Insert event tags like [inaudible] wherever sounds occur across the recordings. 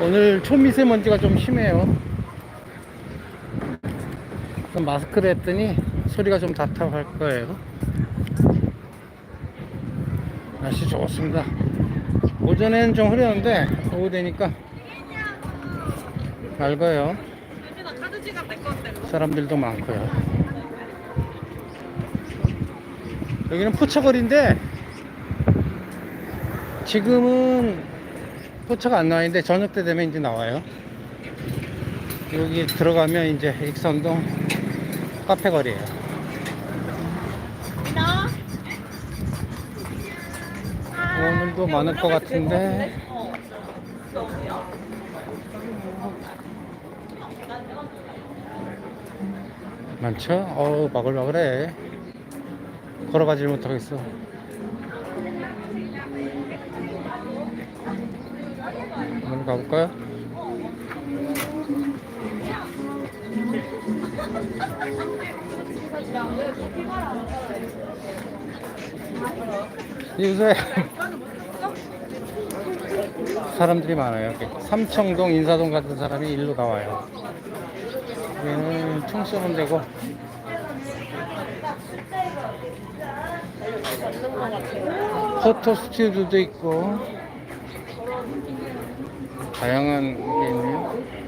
오늘 초미세먼지가 좀 심해요. 마스크를 했더니 소리가 좀 답답할 거예요. 날씨 좋습니다. 오전에는 좀 흐렸는데 오후 되니까 건데. 사람들도 많고요. 여기는 포차거리인데 지금은 포차가 안 나와있는데 저녁 때 되면 이제 나와요. 여기 들어가면 이제 익선동 카페 거리예요. 나. 오늘도 많을 것 같은데 많죠? 어우 바글바글해 걸어가질 못하겠어 한번 가볼까요? 요새 [laughs] 사람들이 많아요. 삼청동, 인사동 같은 사람이 일로 나와요. 여기는 총 쏘면 되고 포토 스튜디오도 있고 다양한 게 있네요.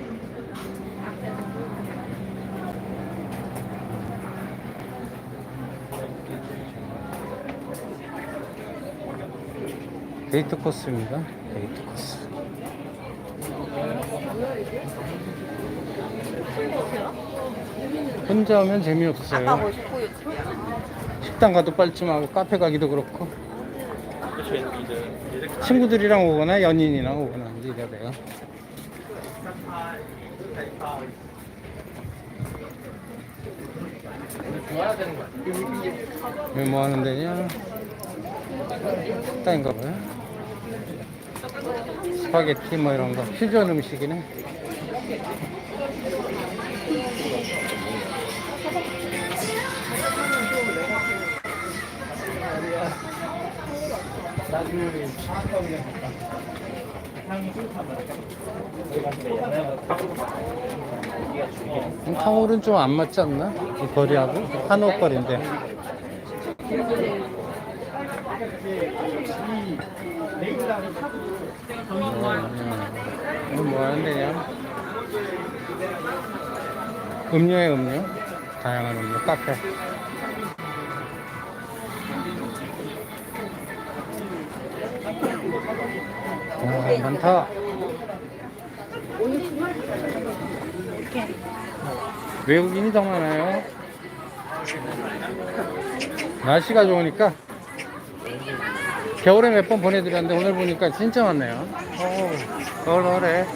데이트 코스입니다. 데이트 코스. 혼자 오면 재미없어요. 식당 가도 빨쯤하고 카페 가기도 그렇고 친구들이랑 오거나 연인이랑 오거나 이제 이래야 돼요. 여기 뭐 하는 데냐? 식당인가 봐요. 스파게티 뭐 이런 거 퓨전 음식이네. 탕후루는 좀 안 맞지 않나? 이 거리하고 한옥 거리인데. 음, 이건 뭐 하는 데냐? 음료에 음료. 다양한 음료, 카페. 와, 많다. 외국인이 더 많아요. 날씨가 좋으니까 겨울에 몇 번 보내드렸는데 오늘 보니까 진짜 많네요. 오, 겨울겨울해.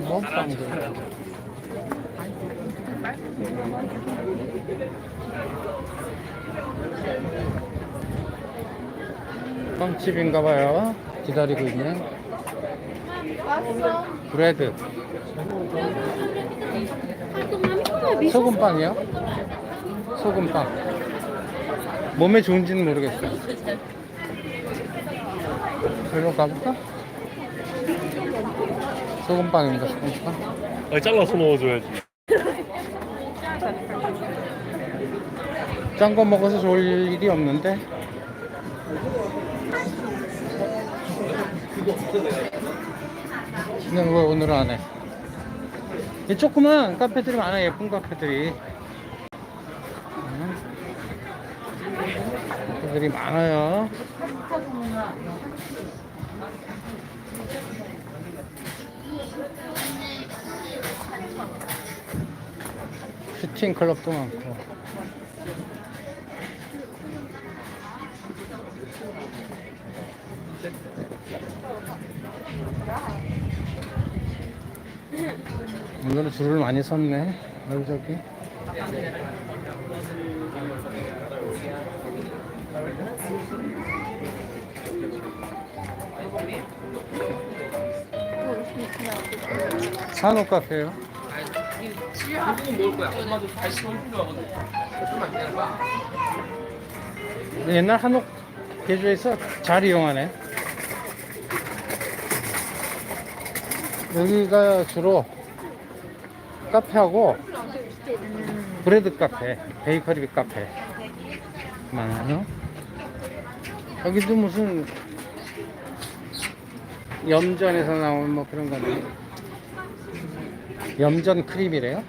Sì, sì, lega mamma, sì, 시범빵도. 빵집인가 봐요. 기다리고 있는 브레드. 소금빵이요? 소금빵. 몸에 좋은지는 모르겠어요. 별로 가볼까? 소금빵입니다, 소금빵. 아니 잘라서 넣어줘야지. 짠 거 먹어서 좋을 일이 없는데. 근데 왜 오늘은 안 해? 이 조그만 카페들이 많아, 예쁜 카페들이. 응? 카페들이 많아요. 슈팅 클럽도 많고. 오늘은 줄을 많이 섰네. 여기저기. 한옥 카페요. 옛날 한옥 개조해서 잘 이용하네. 여기가 주로 카페하고 브레드 카페, 베이커리 카페 많아요. 여기도 무슨 염전에서 나온 뭐 그런 건데 염전 크림이래요.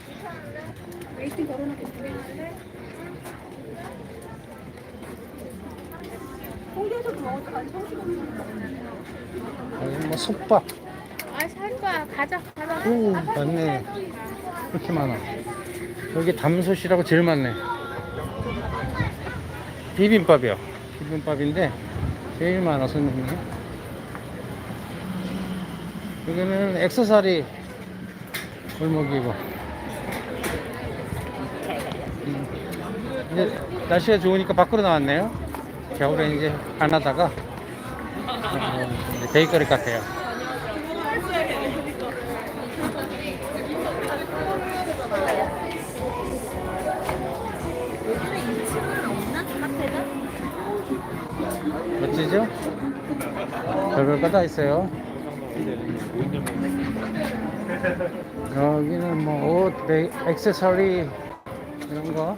여기 뭐 솥밥 아, 살 거야. 가자, 가자. 오, 많네. 그렇게 많아. 여기 담솥이라고 제일 많네. 비빔밥이요. 비빔밥인데 제일 많아 손님이. 여기는 액세서리 골목이고. 음. 이제 날씨가 좋으니까 밖으로 나왔네요. 겨울에 이제 안 하다가 어, 이제 베이커리 카페요. 멋지죠? 별별 거 다 있어요. 여기는 뭐 옷, 베- 액세서리 이런 거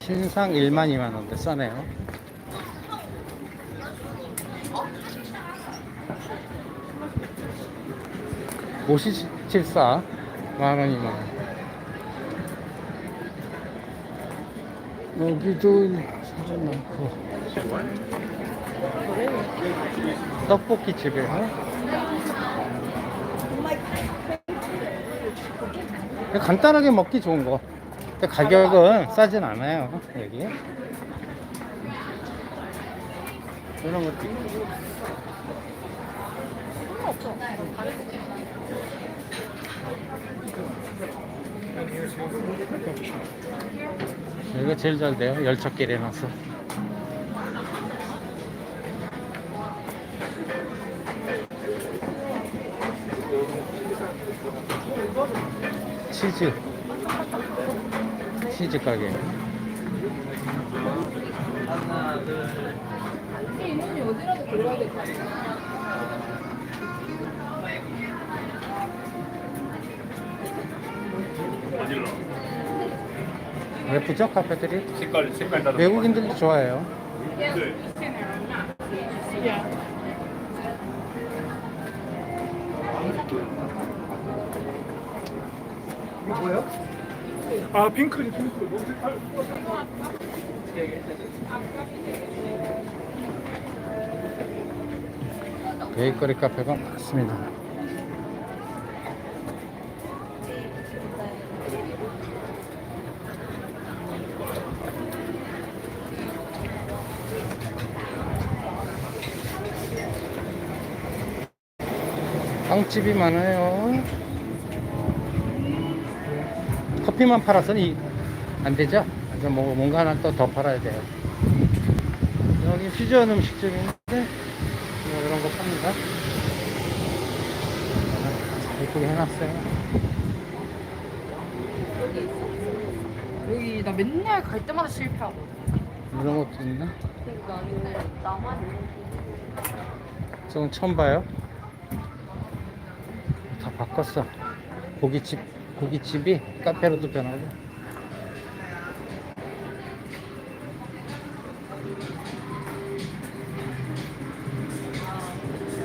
신상 1만 2만 원대 싸네요. 옷이 74, 만 원, 2만 원. 여기도 진짜 많고 떡볶이 집이에 간단하게 먹기 좋은 거. 가격은 싸진 않아요 여기. 이런 것도 있고. 여기가 제일 잘 돼요 열차길 해놔서 치즈. 치즈 가게. 예쁘죠 카페들이? 색깔 색깔 따라. 외국인들도 좋아해요 아 핑크니 핑크. 너무 색깔. 베이커리 카페가 많습니다 빵집이 많아요 커피만 팔아서는 이- 안 되죠? 그래서 뭐 뭔가 하나 또 더 팔아야 돼요 여기 퓨전 음식점인데 뭐 이런 거 팝니다 예쁘게 해놨어요 여기 나 맨날 갈 때마다 실패하고. 이런 것도 있나? 그러니까 근데 나만 저건 처음 봐요 다 바꿨어 고깃집 고깃집이 카페로도 변하고.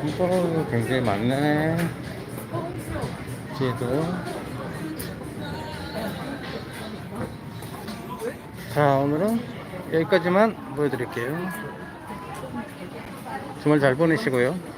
햄버거도 굉장히 많네. 뒤에도. 자 오늘은 여기까지만 보여드릴게요. 주말 잘 보내시고요